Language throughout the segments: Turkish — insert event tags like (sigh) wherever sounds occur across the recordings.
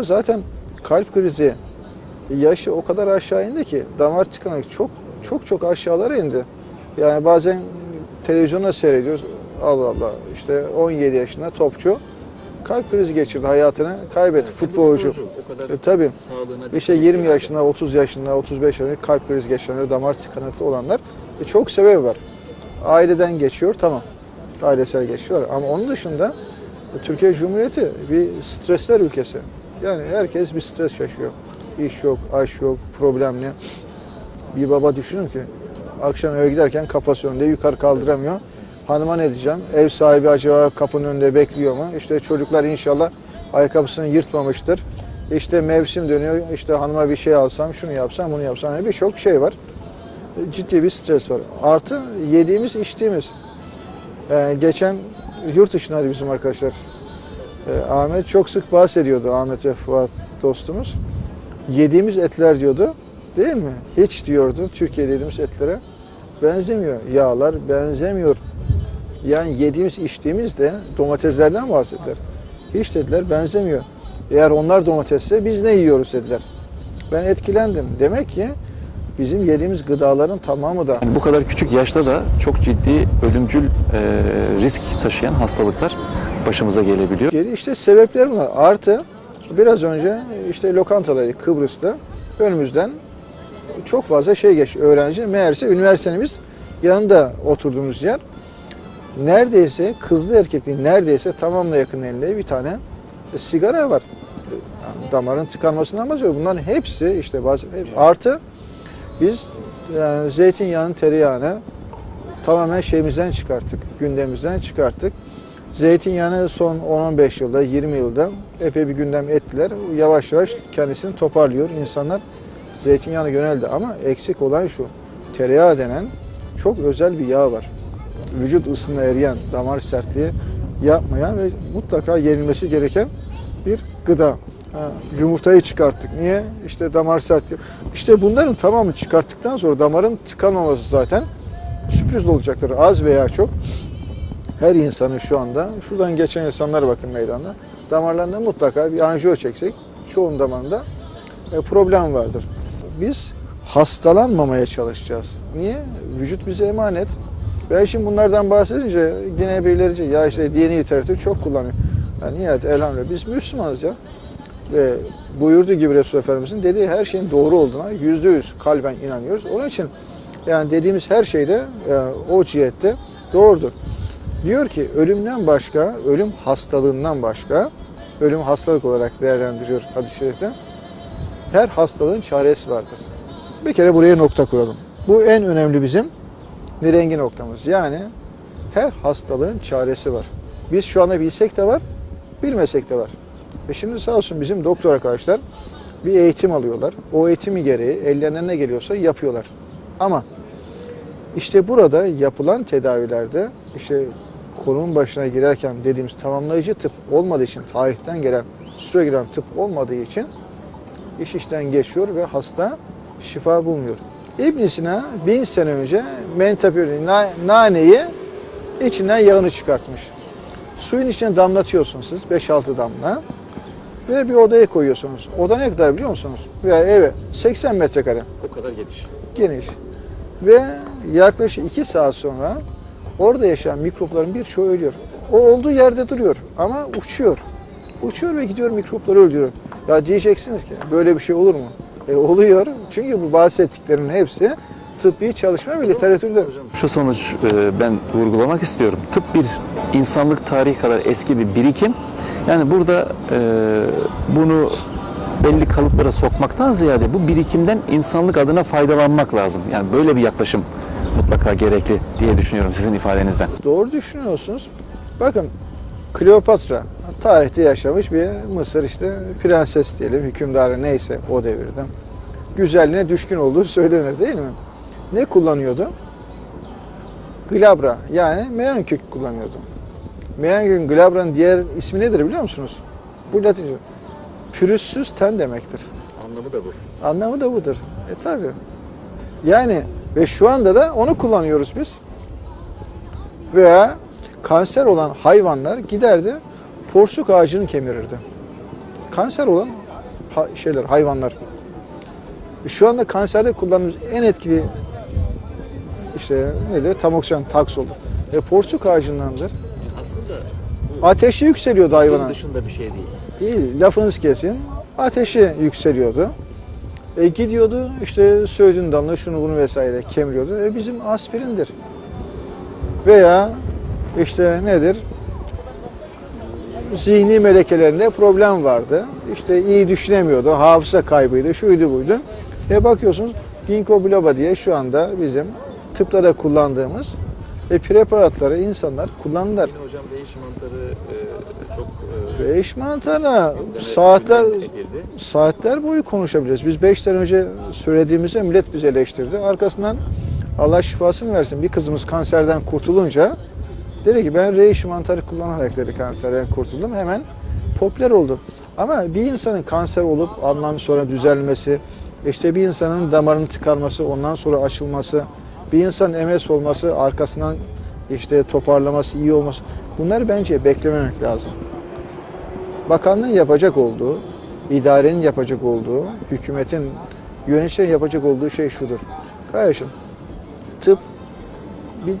Burada zaten kalp krizi yaşı o kadar aşağı indi ki damar tıkanıklığı çok çok çok aşağılara indi. Yani bazen televizyonda seyrediyoruz. Allah Allah işte 17 yaşında topçu kalp krizi geçirdi hayatını kaybetti futbolcu. O kadar E, tabii. İşte dikkat 20 ediyor. yaşında, 30 yaşında, 35 yaşında kalp krizi geçirenler, damar tıkanıklı olanlar e, çok sebebi var. Aileden geçiyor tamam. Ailesel geçiyor ama onun dışında Türkiye Cumhuriyeti bir stresler ülkesi. Yani herkes bir stres yaşıyor. İş yok, aş yok, problemli. Bir baba düşünün ki akşam eve giderken kafası önünde yukarı kaldıramıyor. Hanıma ne diyeceğim? Ev sahibi acaba kapının önünde bekliyor mu? İşte çocuklar inşallah ayakkabısını yırtmamıştır. İşte mevsim dönüyor. İşte hanıma bir şey alsam, şunu yapsam, bunu yapsam. Yani birçok şey var. Ciddi bir stres var. Artı yediğimiz, içtiğimiz. Ee, geçen yurt dışındaydı bizim arkadaşlar. Ee, Ahmet çok sık bahsediyordu. Ahmet ve Fuat dostumuz. Yediğimiz etler diyordu. Değil mi? Hiç diyordu Türkiye'de yediğimiz etlere benzemiyor. Yağlar benzemiyor. Yani yediğimiz içtiğimiz de domateslerden bahsettiler. Hiç dediler benzemiyor. Eğer onlar domatesse biz ne yiyoruz dediler. Ben etkilendim. Demek ki bizim yediğimiz gıdaların tamamı da Yani bu kadar küçük yaşta da çok ciddi ölümcül e, risk taşıyan hastalıklar başımıza gelebiliyor. Geri işte sebepler bunlar. Artı biraz önce işte lokantadaydık Kıbrıs'ta. Önümüzden çok fazla şey geç öğrenci. Meğerse üniversitemiz yanında oturduğumuz yer. Neredeyse kızlı erkekli neredeyse tamamına yakın elinde bir tane sigara var. Damarın tıkanmasından bahsediyor. Bunların hepsi işte bazı artı biz yani zeytinyağının tereyağını tamamen şeyimizden çıkarttık, gündemimizden çıkarttık. Zeytinyağını son 10-15 yılda, 20 yılda epey bir gündem ettiler. Yavaş yavaş kendisini toparlıyor. İnsanlar zeytinyağına yöneldi ama eksik olan şu. Tereyağı denen çok özel bir yağ var. Vücut ısısına eriyen, damar sertliği yapmayan ve mutlaka yenilmesi gereken bir gıda. Ha, yumurtayı çıkarttık. Niye? İşte damar sertliği. İşte bunların tamamını çıkarttıktan sonra damarın tıkanmaması zaten sürpriz olacaktır. Az veya çok her insanın şu anda, şuradan geçen insanlara bakın meydanda, damarlarında mutlaka bir anjiyo çeksek, çoğun damarında e, problem vardır. Biz hastalanmamaya çalışacağız. Niye? Vücut bize emanet. Ben şimdi bunlardan bahsedince yine birileri ya işte dini literatürü çok kullanıyor. Ya niyet elhamdülillah biz Müslümanız ya. Ve buyurduğu gibi Resulullah Efendimizin dediği her şeyin doğru olduğuna yüzde yüz kalben inanıyoruz. Onun için yani dediğimiz her şeyde e, o cihette doğrudur. Diyor ki ölümden başka, ölüm hastalığından başka, ölüm hastalık olarak değerlendiriyor hadis-i şerifte. Her hastalığın çaresi vardır. Bir kere buraya nokta koyalım. Bu en önemli bizim nirengi noktamız. Yani her hastalığın çaresi var. Biz şu anda bilsek de var, bilmesek de var. Ve şimdi sağ olsun bizim doktor arkadaşlar bir eğitim alıyorlar. O eğitimi gereği ellerine ne geliyorsa yapıyorlar. Ama işte burada yapılan tedavilerde işte konunun başına girerken dediğimiz tamamlayıcı tıp olmadığı için, tarihten gelen, süre gelen tıp olmadığı için iş işten geçiyor ve hasta şifa bulmuyor. İbn Sina bin sene önce mentapörü, na- naneyi içinden yağını çıkartmış. Suyun içine damlatıyorsunuz siz 5-6 damla ve bir odaya koyuyorsunuz. Oda ne kadar biliyor musunuz? Veya eve 80 metrekare O kadar geniş. geniş. Ve yaklaşık 2 saat sonra orada yaşayan mikropların birçoğu ölüyor. O olduğu yerde duruyor ama uçuyor. Uçuyor ve gidiyor mikropları öldürüyor. Ya diyeceksiniz ki böyle bir şey olur mu? E oluyor. Çünkü bu bahsettiklerinin hepsi tıbbi çalışma ve literatürde. Şu sonuç e, ben vurgulamak istiyorum. Tıp bir insanlık tarihi kadar eski bir birikim. Yani burada e, bunu belli kalıplara sokmaktan ziyade bu birikimden insanlık adına faydalanmak lazım. Yani böyle bir yaklaşım mutlaka gerekli diye düşünüyorum sizin ifadenizden. Doğru düşünüyorsunuz. Bakın Kleopatra tarihte yaşamış bir Mısır işte prenses diyelim, hükümdarı neyse o devirde. Güzelliğine düşkün olduğu söylenir değil mi? Ne kullanıyordu? Glabra yani meyan kökü kullanıyordu. Meyan kökü glabra'nın diğer ismi nedir biliyor musunuz? Bu Latince. Pürüzsüz ten demektir. Anlamı da bu. Anlamı da budur. E tabi. Yani ve şu anda da onu kullanıyoruz biz. Veya kanser olan hayvanlar giderdi porsuk ağacını kemirirdi. Kanser olan ha- şeyler, hayvanlar. Şu anda kanserde kullandığımız en etkili işte nedir? Tamoksifen, taksol. E, porsuk ağacındandır. Aslında Ateşi yükseliyordu hayvana. dışında bir şey değil. Değil, lafınızı kesin. Ateşi yükseliyordu. E, gidiyordu işte söğüdün dalını şunu bunu vesaire kemiriyordu. E, bizim aspirindir. Veya işte nedir? Zihni melekelerinde problem vardı. İşte iyi düşünemiyordu, hafıza kaybıydı, şuydu buydu. E bakıyorsunuz ginkgo biloba diye şu anda bizim tıpta da kullandığımız e, preparatları insanlar kullandılar. Hocam değiş mantarı e, çok Ve iş mantarına saatler saatler boyu konuşabiliriz. Biz 5 sene önce söylediğimizde millet bizi eleştirdi. Arkasından Allah şifasını versin bir kızımız kanserden kurtulunca dedi ki ben reishi mantarı kullanarak dedi kanserden kurtuldum. Hemen popüler oldu. Ama bir insanın kanser olup ondan sonra düzelmesi, işte bir insanın damarını tıkanması, ondan sonra açılması, bir insanın MS olması, arkasından işte toparlaması, iyi olması bunları bence beklememek lazım bakanlığın yapacak olduğu, idarenin yapacak olduğu, hükümetin, yöneticilerin yapacak olduğu şey şudur. Kardeşim, tıp bir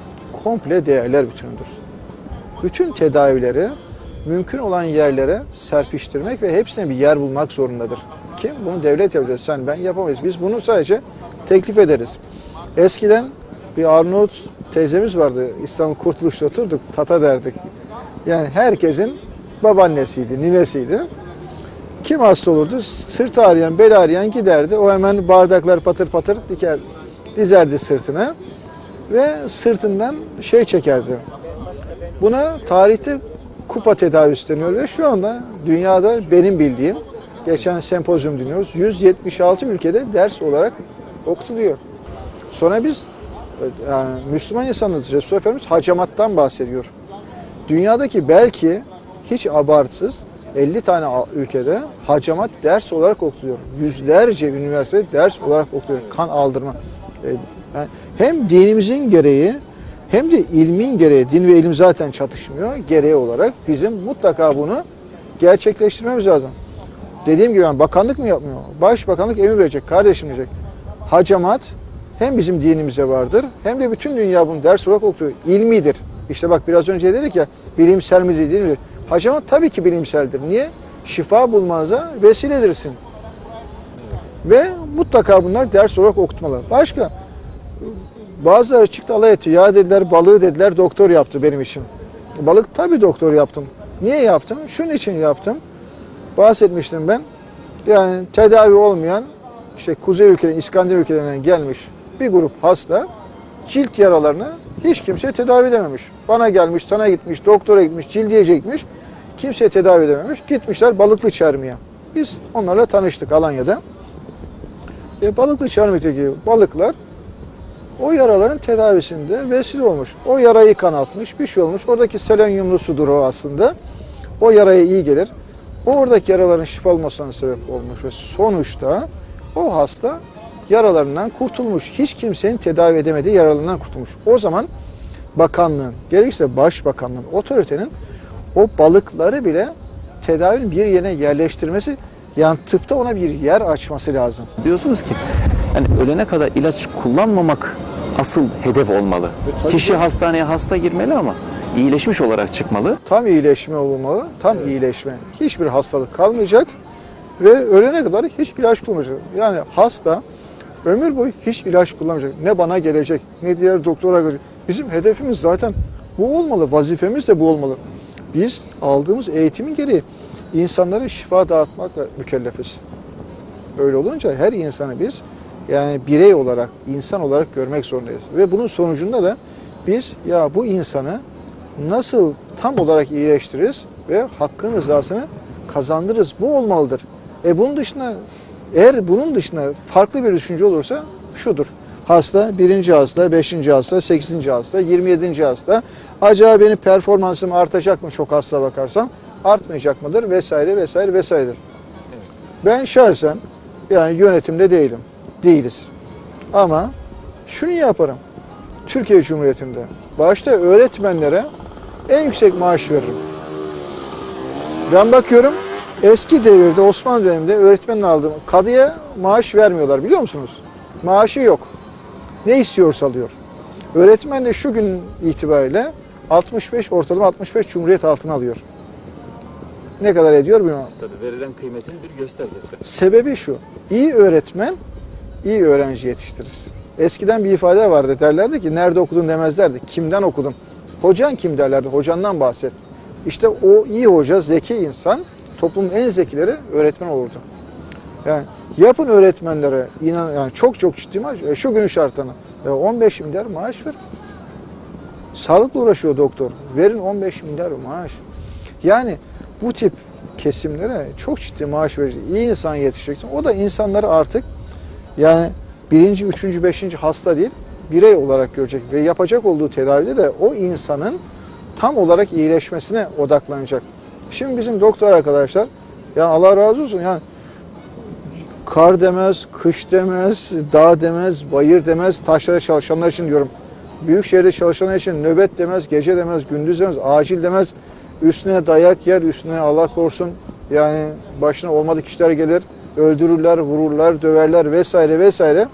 komple değerler bütünüdür. Bütün tedavileri mümkün olan yerlere serpiştirmek ve hepsine bir yer bulmak zorundadır. Kim? Bunu devlet yapacak. Sen ben yapamayız. Biz bunu sadece teklif ederiz. Eskiden bir Arnavut teyzemiz vardı. İstanbul Kurtuluş'ta oturduk. Tata derdik. Yani herkesin babaannesiydi, ninesiydi. Kim hasta olurdu? Sırt ağrıyan, bel ağrıyan giderdi. O hemen bardaklar patır patır diker, dizerdi sırtına ve sırtından şey çekerdi. Buna tarihte kupa tedavisi deniyor ve şu anda dünyada benim bildiğim geçen sempozyum dinliyoruz. 176 ülkede ders olarak okutuluyor. Sonra biz yani Müslüman insanız. Resulullah Efendimiz hacamattan bahsediyor. Dünyadaki belki hiç abartısız 50 tane ülkede hacamat ders olarak okutuluyor. Yüzlerce üniversite ders olarak okutuluyor. Kan aldırma. E, yani hem dinimizin gereği hem de ilmin gereği, din ve ilim zaten çatışmıyor, gereği olarak bizim mutlaka bunu gerçekleştirmemiz lazım. Dediğim gibi yani bakanlık mı yapmıyor? Başbakanlık emir verecek, kardeşim diyecek. Hacamat hem bizim dinimize vardır hem de bütün dünya bunu ders olarak okuyor. İlmidir. İşte bak biraz önce dedik ya bilimsel mi değil mi? Hacamat tabii ki bilimseldir. Niye? Şifa bulmanıza vesiledirsin. Ve mutlaka bunlar ders olarak okutmalı. Başka bazıları çıktı alay etti. Ya dediler balığı dediler doktor yaptı benim için. Balık tabii doktor yaptım. Niye yaptım? Şunun için yaptım. Bahsetmiştim ben. Yani tedavi olmayan işte kuzey ülkelerinin, İskandinav ülkelerinden gelmiş bir grup hasta cilt yaralarını hiç kimse tedavi edememiş. Bana gelmiş, sana gitmiş, doktora gitmiş, cildiye çekmiş. Kimse tedavi edememiş. Gitmişler balıklı çarmıya. Biz onlarla tanıştık Alanya'da. E, balıklı çarmıktaki balıklar o yaraların tedavisinde vesile olmuş. O yarayı kanatmış, bir şey olmuş. Oradaki selenyumlu sudur o aslında. O yaraya iyi gelir. O oradaki yaraların şifa olmasına sebep olmuş ve sonuçta o hasta yaralarından kurtulmuş. Hiç kimsenin tedavi edemediği yaralarından kurtulmuş. O zaman bakanlığın, gerekirse başbakanlığın, otoritenin o balıkları bile tedavinin bir yerine yerleştirmesi, yani tıpta ona bir yer açması lazım. Diyorsunuz ki yani ölene kadar ilaç kullanmamak asıl hedef olmalı. tabii Kişi ki. hastaneye hasta girmeli ama iyileşmiş olarak çıkmalı. Tam iyileşme olmalı, tam iyileşme. Hiçbir hastalık kalmayacak ve ölene kadar hiç ilaç kullanmayacak. Yani hasta ömür boyu hiç ilaç kullanmayacak. Ne bana gelecek, ne diğer doktora gelecek. Bizim hedefimiz zaten bu olmalı, vazifemiz de bu olmalı. Biz aldığımız eğitimin gereği insanlara şifa dağıtmakla mükellefiz. Öyle olunca her insanı biz yani birey olarak, insan olarak görmek zorundayız. Ve bunun sonucunda da biz ya bu insanı nasıl tam olarak iyileştiririz ve hakkın rızasını kazandırırız. Bu olmalıdır. E bunun dışında eğer bunun dışında farklı bir düşünce olursa şudur. Hasta, birinci hasta, beşinci hasta, sekizinci hasta, yirmi yedinci hasta. Acaba benim performansım artacak mı çok hasta bakarsam? Artmayacak mıdır? Vesaire vesaire vesairedir. Ben şahsen yani yönetimde değilim. Değiliz. Ama şunu yaparım. Türkiye Cumhuriyeti'nde başta öğretmenlere en yüksek maaş veririm. Ben bakıyorum Eski devirde Osmanlı döneminde öğretmenin aldığı kadıya maaş vermiyorlar biliyor musunuz? Maaşı yok. Ne istiyorsa alıyor. Öğretmen de şu gün itibariyle 65 ortalama 65 cumhuriyet altına alıyor. Ne kadar ediyor bilmiyorum. Tabii verilen kıymetin bir göstergesi. Sebebi şu. iyi öğretmen iyi öğrenci yetiştirir. Eskiden bir ifade vardı derlerdi ki nerede okudun demezlerdi. Kimden okudun? Hocan kim derlerdi. Hocandan bahset. İşte o iyi hoca, zeki insan toplumun en zekileri öğretmen olurdu. Yani yapın öğretmenlere inan yani çok çok ciddi maaş. E, şu günün şartlarına ya 15 milyar maaş ver. Sağlıkla uğraşıyor doktor. Verin 15 milyar maaş. Yani bu tip kesimlere çok ciddi maaş verecek. iyi insan yetişeceksin. O da insanları artık yani birinci, üçüncü, beşinci hasta değil birey olarak görecek ve yapacak olduğu tedavide de o insanın tam olarak iyileşmesine odaklanacak. Şimdi bizim doktor arkadaşlar ya Allah razı olsun yani kar demez, kış demez, dağ demez, bayır demez, taşlara çalışanlar için diyorum. Büyük şehirde çalışanlar için nöbet demez, gece demez, gündüz demez, acil demez. Üstüne dayak yer, üstüne Allah korusun yani başına olmadık işler gelir. Öldürürler, vururlar, döverler vesaire vesaire.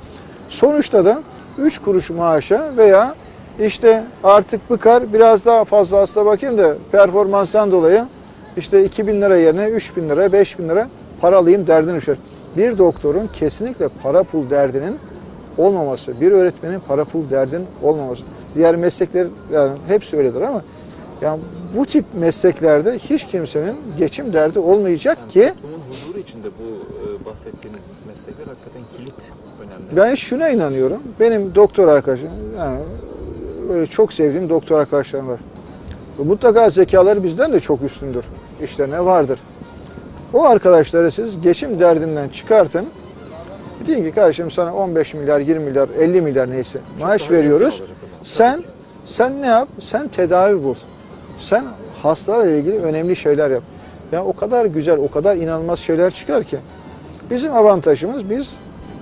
Sonuçta da 3 kuruş maaşa veya işte artık bıkar biraz daha fazla hasta bakayım da performanstan dolayı işte 2000 lira yerine 3000 lira, 5000 lira para alayım derdine düşer. Bir doktorun kesinlikle para pul derdinin olmaması, bir öğretmenin para pul derdinin olmaması. Diğer meslekler yani hepsi öyledir ama yani bu tip mesleklerde hiç kimsenin geçim derdi olmayacak ki Toplumun huzuru içinde bu e, bahsettiğiniz meslekler hakikaten kilit önemli. ben şuna inanıyorum. Benim doktor arkadaşım yani böyle çok sevdiğim doktor arkadaşlarım var. Mutlaka zekaları bizden de çok üstündür. İşlerine vardır. O arkadaşları siz geçim derdinden çıkartın. Deyin ki kardeşim sana 15 milyar, 20 milyar, 50 milyar neyse maaş daha veriyoruz. Sen sen ne yap? Sen tedavi bul. Sen hastalarla ilgili önemli şeyler yap. Ya o kadar güzel, o kadar inanılmaz şeyler çıkar ki. Bizim avantajımız biz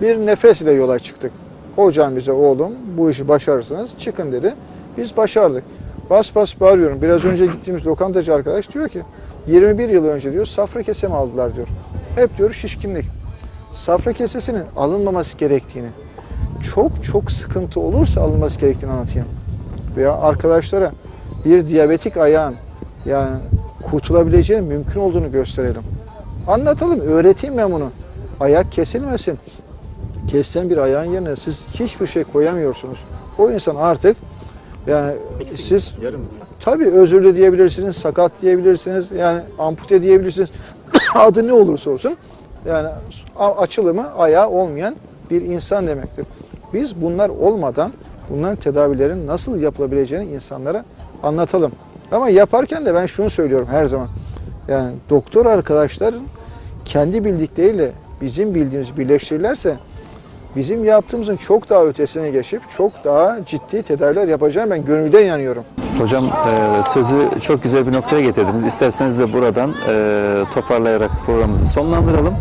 bir nefesle yola çıktık. Hocam bize oğlum bu işi başarırsınız çıkın dedi. Biz başardık. Bas bas bağırıyorum. Biraz önce gittiğimiz lokantacı arkadaş diyor ki 21 yıl önce diyor safra kesemi aldılar diyor. Hep diyor şişkinlik. Safra kesesinin alınmaması gerektiğini, çok çok sıkıntı olursa alınması gerektiğini anlatayım. Veya arkadaşlara bir diyabetik ayağın yani kurtulabileceğinin mümkün olduğunu gösterelim. Anlatalım, öğreteyim ben bunu. Ayak kesilmesin. Kesilen bir ayağın yerine siz hiçbir şey koyamıyorsunuz. O insan artık yani Eksik, siz yarım insan. Tabii özürlü diyebilirsiniz, sakat diyebilirsiniz, yani ampute diyebilirsiniz. (coughs) Adı ne olursa olsun yani açılımı ayağı olmayan bir insan demektir. Biz bunlar olmadan bunların tedavilerin nasıl yapılabileceğini insanlara anlatalım. Ama yaparken de ben şunu söylüyorum her zaman. Yani doktor arkadaşların kendi bildikleriyle bizim bildiğimiz birleştirirlerse bizim yaptığımızın çok daha ötesine geçip çok daha ciddi tedaviler yapacağım ben gönülden inanıyorum. Hocam e, sözü çok güzel bir noktaya getirdiniz. İsterseniz de buradan e, toparlayarak programımızı sonlandıralım.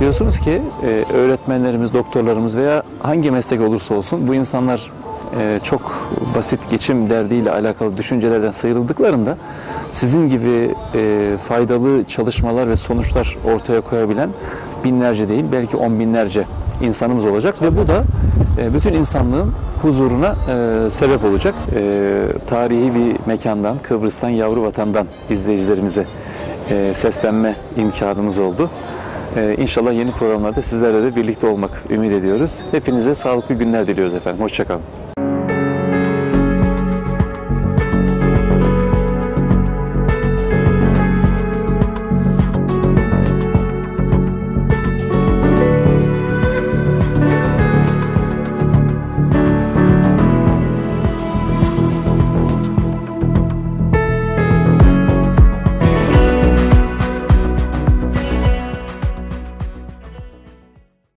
Diyorsunuz ki e, öğretmenlerimiz, doktorlarımız veya hangi meslek olursa olsun bu insanlar çok basit geçim derdiyle alakalı düşüncelerden sıyrıldıklarında sizin gibi faydalı çalışmalar ve sonuçlar ortaya koyabilen binlerce değil belki on binlerce insanımız olacak ve bu da e, bütün insanlığın huzuruna e, sebep olacak. E, tarihi bir mekandan, Kıbrıs'tan, yavru vatandan izleyicilerimize seslenme imkanımız oldu. İnşallah yeni programlarda sizlerle de birlikte olmak ümit ediyoruz. Hepinize sağlıklı günler diliyoruz efendim. Hoşçakalın.